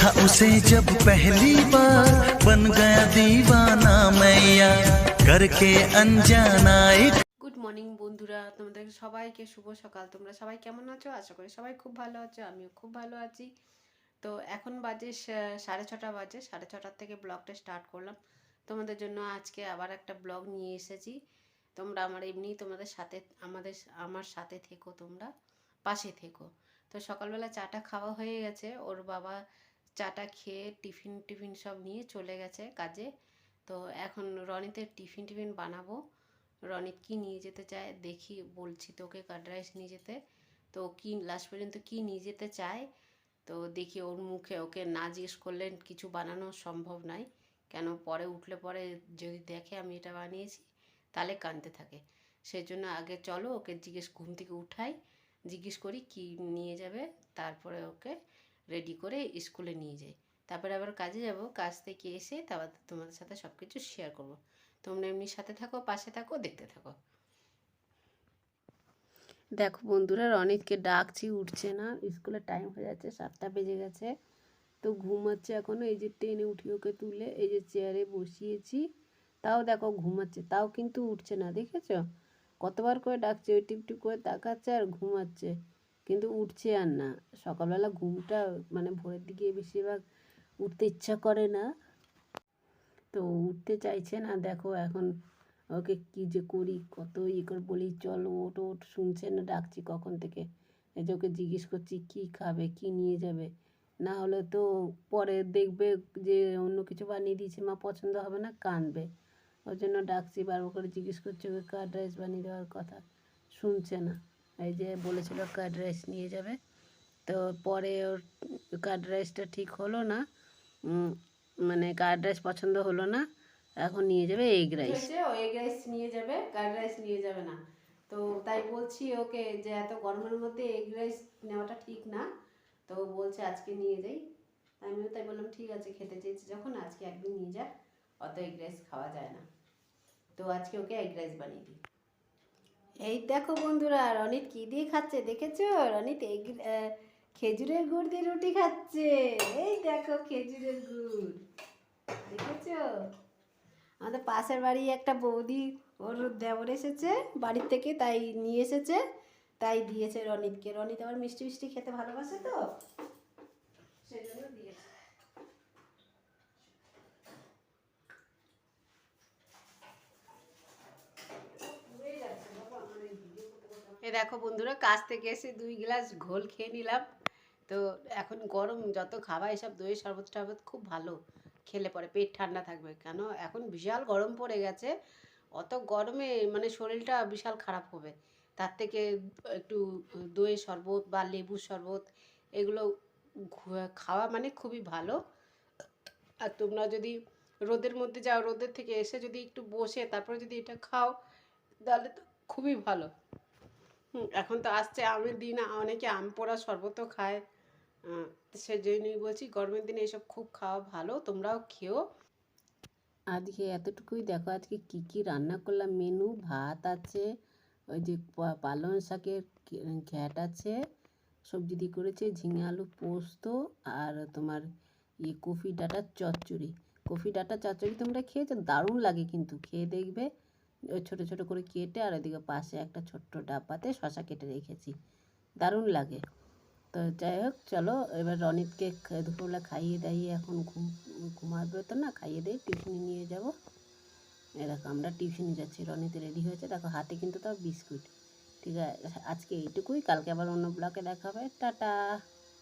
देखा उसे जब पहली बार बन गया दीवाना मैया करके अनजाना एक গুড মর্নিং বন্ধুরা তোমাদের সবাইকে শুভ সকাল তোমরা সবাই কেমন আছো আশা করি সবাই খুব ভালো আছো আমিও খুব ভালো আছি তো এখন বাজে সা- সাড়ে ছটা বাজে সাড়ে ছটার থেকে ব্লগটা স্টার্ট করলাম তোমাদের জন্য আজকে আবার একটা ব্লগ নিয়ে এসেছি তোমরা আমার এমনি তোমাদের সাথে আমাদের আমার সাথে থেকো তোমরা পাশে থেকো তো সকালবেলা চাটা খাওয়া হয়ে গেছে ওর বাবা চাটা খেয়ে টিফিন টিফিন সব নিয়ে চলে গেছে কাজে। তো এখন রনিতের টিফিন টিফিন বানাবো। রনিত কি নিয়ে যেতে চায় দেখি, বলছি তোকে কার্ড রাইস নিয়ে যেতে। তো কি লাস্ট পর্যন্ত কি নিয়ে যেতে চায়? তো দেখি ওর মুখে ওকে না জিজ্ঞেস করলে কিছু বানানো সম্ভব নয় কেন পরে উঠলে পরে যদি দেখে আমি এটা বানিয়েছি, তাহলে কানতে থাকে। সেই জন্য আগে চলো ওকে জিজ্ঞেস, ঘুম থেকে উঠাই, জিজ্ঞেস করি কি নিয়ে যাবে, তারপরে ওকে রেডি করে স্কুলে নিয়ে যাই। তারপরে আবার কাজে যাব, কাজ থেকে এসে তারপর তোমাদের সাথে সব কিছু শেয়ার করব। তোমরা এমনি সাথে থাকো, পাশে থাকো, দেখতে থাকো। দেখো বন্ধুরা অনেককে ডাকছি, উঠছে না। স্কুলের টাইম হয়ে যাচ্ছে, সাতটা বেজে গেছে। তো ঘুমাচ্ছে এখনও, এই যে টেনে উঠি ওকে তুলে এই যে চেয়ারে বসিয়েছি। তাও দেখো ঘুমাচ্ছে, তাও কিন্তু উঠছে না, দেখেছ? কতবার করে ডাকছে, ওই টিপ টিপ করে তাকাচ্ছে আর ঘুমাচ্ছে। কিন্তু উঠছে আর না। সকালবেলা ঘুমটা মানে ভোরের দিকে বেশিরভাগ উঠতে ইচ্ছা করে না। তো উঠতে চাইছে না। দেখো এখন ওকে কি যে করি, কত ইয়ে করে বলি, চল ওট ওট শুনছে না, ডাকছি কখন থেকে। এই যে ওকে জিজ্ঞেস করছি, কি খাবে, কি নিয়ে যাবে? না হলে তো পরে দেখবে যে অন্য কিছু বানিয়ে দিয়েছে, মা পছন্দ হবে না, কানবে। ওই জন্য ডাকছি, বারবার করে জিজ্ঞেস করছি, ওকে কার্ড রাইস বানিয়ে দেওয়ার কথা? শুনছে না। এই যে বলেছিল কার্ড রাইস নিয়ে যাবে। তো পরে ওর কার্ড রাইসটা ঠিক হলো না। মানে কার্ড রাইস পছন্দ হলো না। এখন নিয়ে যাবে এগ রাইস। ও এগ রাইস নিয়ে যাবে, কার্ড রাইস নিয়ে যাবে না। তো তাই বলছি ওকে যে এত গরমের মধ্যে এগ রাইস নেওয়াটা ঠিক না। তো বলছে আজকে নিয়ে যাই। আমিও তাই বললাম, ঠিক আছে, খেতে চেয়েছি যখন, আজকে একদিন নিয়ে যা। অত এগ রাইস খাওয়া যায় না। তো আজকে ওকে এগ রাইস বানিয়ে দিই। এই দেখো বন্ধুরা রনিত কি দিয়ে খাচ্ছে দেখেছ? রনিত আহ, খেজুরের গুড় দিয়ে রুটি খাচ্ছে। এই দেখো খেজুরের গুড় দেখেছ? আমাদের পাশের বাড়ি একটা বৌদি ওর দেওর এসেছে বাড়ির থেকে তাই নিয়ে এসেছে তাই দিয়েছে রনিতকে। রনিত আবার মিষ্টি মিষ্টি খেতে ভালোবাসে তো সেই জন্য দিয়েছে এ দেখো বন্ধুরা কাজ থেকে এসে দুই গ্লাস ঘোল খেয়ে নিলাম। তো এখন গরম, যত খাওয়া এসব দই শরবত টরবত খুব ভালো খেলে পরে, পেট ঠান্ডা থাকবে কেন? এখন বিশাল গরম পড়ে গেছে, অত গরমে মানে শরীরটা বিশাল খারাপ হবে। তার থেকে একটু দইয়ের শরবত বা লেবু শরবত, এগুলো খাওয়া মানে খুবই ভালো। আর তোমরা যদি রোদের মধ্যে যাও, রোদের থেকে এসে যদি একটু বসে তারপরে যদি এটা খাও, তাহলে তো খুবই ভালো। এখন তো আসছে আমের দিন অনেকে আম পোড়া শরবতও খায়। সেই জন্যই বলছি গরমের দিনে এসব খুব খাওয়া ভালো, তোমরাও খেও। আজকে এতটুকুই দেখো, আজকে কি কি রান্না করলাম, মেনু, ভাত আছে, ওই যে পালং শাকের ঘ্যাট আছে, সবজি দিয়ে করেছে, ঝিঙে আলু পোস্ত আর তোমার ইয়ে কফি ডাঁটার চচ্চড়ি। কফি ডাঁটা চচ্চড়ি তোমরা খেয়েছো? দারুণ লাগে কিন্তু, খেয়ে দেখবে। ছোটো ছোটো করে কেটে আর ওইদিকে পাশে একটা ছোট্ট ডাব্বাতে শশা কেটে রেখেছি। দারুণ লাগে। তো যাই হোক, চলো এবার রনিতকে দুপুরবেলা খাইয়ে দাইয়ে এখন ঘুম, ঘুমাবে তো না, খাইয়ে দিয়ে টিফিনে নিয়ে যাব। এই দেখো, আমরা টিফিনে যাচ্ছি, রনিতে রেডি হয়েছে। দেখো, হাতে কিন্তু তাও বিস্কুট। ঠিক আছে আজকে এইটুকুই, কালকে আবার অন্য ব্লকে দেখা হবে। টাটা!